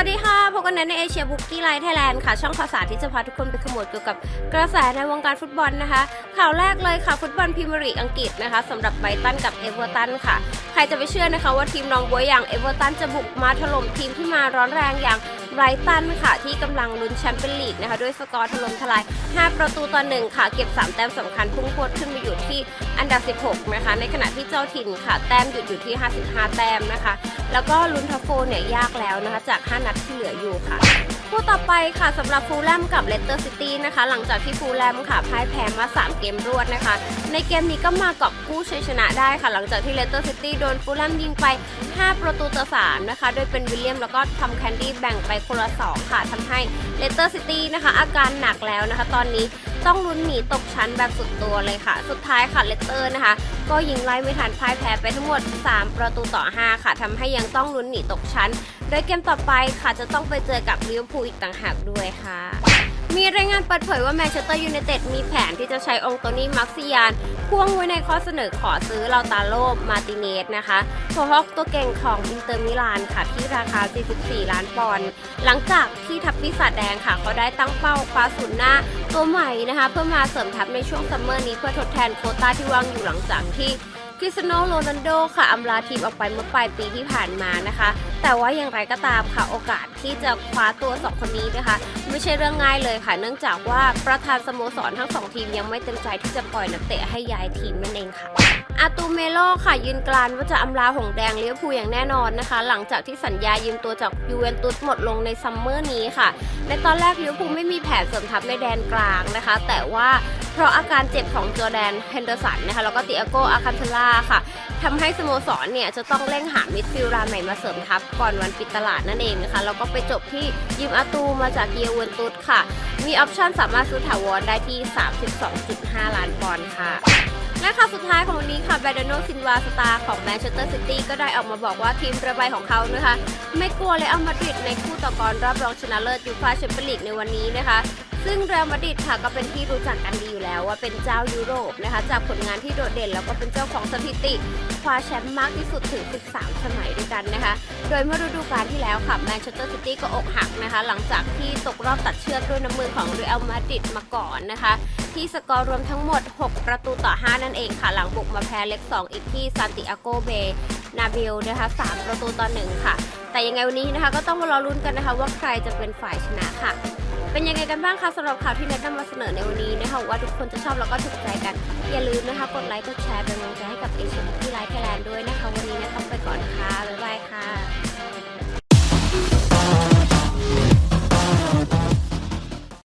วัสดีค่ะ พบกันในเอเชียบุกกี้ไลท์ไทยแลนด์ค่ะ ช่องภาษาที่จะพาทุกคนไปขมวดเกี่ยวกับกระแสในวงการฟุตบอลนะคะ ข่าวแรกเลยค่ะ ฟุตบอลพรีเมียร์ลีกอังกฤษนะคะสำหรับไบรตันกับเอเวอร์ตันค่ะ ใครจะไปเชื่อนะคะว่าทีมน้องบัวอย่างเอเวอร์ตันจะบุกมาถล่มทีมที่มาร้อนแรงอย่าง ไรตันค่ะ ที่กำลังลุ้นแชมเปี้ยนลีกนะคะ ด้วยสกอร์ถล่มทลาย 5 ประตูต่อหนึ่งค่ะ เก็บ 3 แต้มสำคัญพุ่งพรวดขึ้นมาอยู่ที่อันดับ 16 นะคะ ในขณะที่เจ้าถิ่นค่ะ แต้มหยุดอยู่ที่ 55 แต้มนะคะ แล้วก็ลุ้นทัฟโฟเนี่ยยากแล้วนะคะ จาก 5 นัดที่เหลืออยู่ค่ะคู่ต่อไปค่ะสำหรับฟูลแลมกับเลสเตอร์ซิตี้นะคะ หลังจากที่ฟูลแลมค่ะพ่ายแพ้มา 3 เกมรวดนะคะ ในเกมนี้ก็มากอบกู้ชัยชนะได้ค่ะ หลังจากที่เลสเตอร์ซิตี้โดนฟูลแลมยิงไป 5 ประตูต่อ3นะคะ โดยเป็นวิลเลียมแล้วก็ทำแคนดี้แบ่งไปคนละ2ค่ะทำให้เลสเตอร์ซิตี้นะคะ อาการหนักแล้วนะคะ ตอนนี้ต้องลุ้นหนีตกชั้นแบบสุดตัวเลยค่ะ สุดท้ายค่ะเลสเตอร์นะคะ ก็ยิงไล่ไม่ทันพ่ายแพ้ไปทั้งหมด 3 ประตูต่อ 5 ค่ะทำให้ยังต้องลุ้นหนีตกชั้น โดยเกมต่อไปค่ะจะต้องไปเจอกับลิเวอร์พูลอีกต่างหากด้วยค่ะมีรายงานเปิดเผยว่าแมนเชสเตอร์ยูไนเต็ดมีแผนที่จะใช้องโตนี่มักซิยาน พ่วงไว้ในข้อเสนอขอซื้อลาตาโลมาติเนสนะคะโฮฮอกตัวเก่งของอินเตอร์มิลานค่ะ ที่ราคา 44 ล้านปอนด์หลังจากที่ทัพปีศาจแดงค่ะ เขาได้ตั้งเป้าคว้าศูนย์หน้าตัวใหม่นะคะ เพื่อมาเสริมทัพในช่วงซัมเมอร์นี้เพื่อทดแทนโคต้าที่ว่างอยู่หลังจากทคริสโนโรนัลโดค่ะอำลาทีมออกไปเมื่อปลายปีที่ผ่านมานะคะ แต่ว่าอย่างไรก็ตามค่ะโอกาสที่จะคว้าตัวสองคนนี้นะคะ ไม่ใช่เรื่องง่ายเลยค่ะ เนื่องจากว่าประธานสโมสรทั้งสองทีมยังไม่เต็มใจที่จะปล่อยนักเตะให้ย้ายทีมนั่นเองค่ะอาตูเมโลค่ะยืนกรานว่าจะอำลาหงแดงเลิเวภูอย่างแน่นอนนะคะ หลังจากที่สัญญายืมตัวจากยูเวนตุสหมดลงในซัมเมอร์นี้ค่ะ ในตอนแรกเลิเวภูไม่มีแผนเสริมทัพในแดนกลางนะคะ แต่ว่า เพราะอาการเจ็บของจอแดนเฮนเดอร์สันนะคะแล้วก็ติอาโกอาคันเทล่าค่ะทำให้สโมสรเนี่ยจะต้องเร่งหามิดฟิลด์รายใหม่มาเสริมทัพก่อนวันปิดตลาดนั่นเองนะคะแล้วก็ไปจบที่ยืมอาตูมาจากเยเวนตุสค่ะ มีออปชั่นสามารถซื้อถาวรได้ที่ 32.5 ล้านปอนด์ค่ะและข่าวสุดท้ายของวันนี้ค่ะแบรโดโนซินวาสตาของแมนเชสเตอร์ซิตี้ก็ได้ออกมาบอกว่าทีมระบายของเขานะคะ ไม่กลัวเลยอัลมาดริดในคู่ต่อกรรอบรองชนะเลิศยูฟ่าแชมเปี้ยนลีกในวันนี้นะคะ ซึ่งเรอัลมาดริดค่ะก็เป็นที่รู้จักกันดีอยู่แล้วว่าเป็นเจ้ายุโรปนะคะ จากผลงานที่โดดเด่นแล้วก็เป็นเจ้าของสถิติคว้าแชมป์มากที่สุดถึง 13 สมัยด้วยกันนะคะ โดยเมื่อฤดูกาลที่แล้วค่ะแมนเชสเตอร์ซิตี้ก็อกหักนะคะ หลังจากที่ตกรอบตัดเชือกด้วยน้ำมือของเรอัลมาดริดมาก่อนนะคะ ที่สกอร์รวมทั้งหมด 6 ประตูต่อ 5 นั่นเองค่ะ หลังบุกมาแพ้เล็ก 2 อีกที่ซานติอาโกเบ นาเบลนะคะ3ประตูต่อ1ค่ะ แต่ยังไงวันนี้นะคะก็ต้องมารอลุ้นกันนะคะว่าใครจะเป็นฝ่ายชนะค่ะ เป็นยังไงกันบ้างคะสำหรับข่าวที่แนะนำมาเสนอในวันนี้นะคะว่าทุกคนจะชอบแล้วก็ถูกใจกัน อย่าลืมนะคะกดไลค์กดแชร์เป็นกำลังใจให้กับเอเชียที่ไลฟ์ไทยแลนด์ด้วยนะคะ วันนี้นะต้องไปก่อนค่ะบ๊ายบาย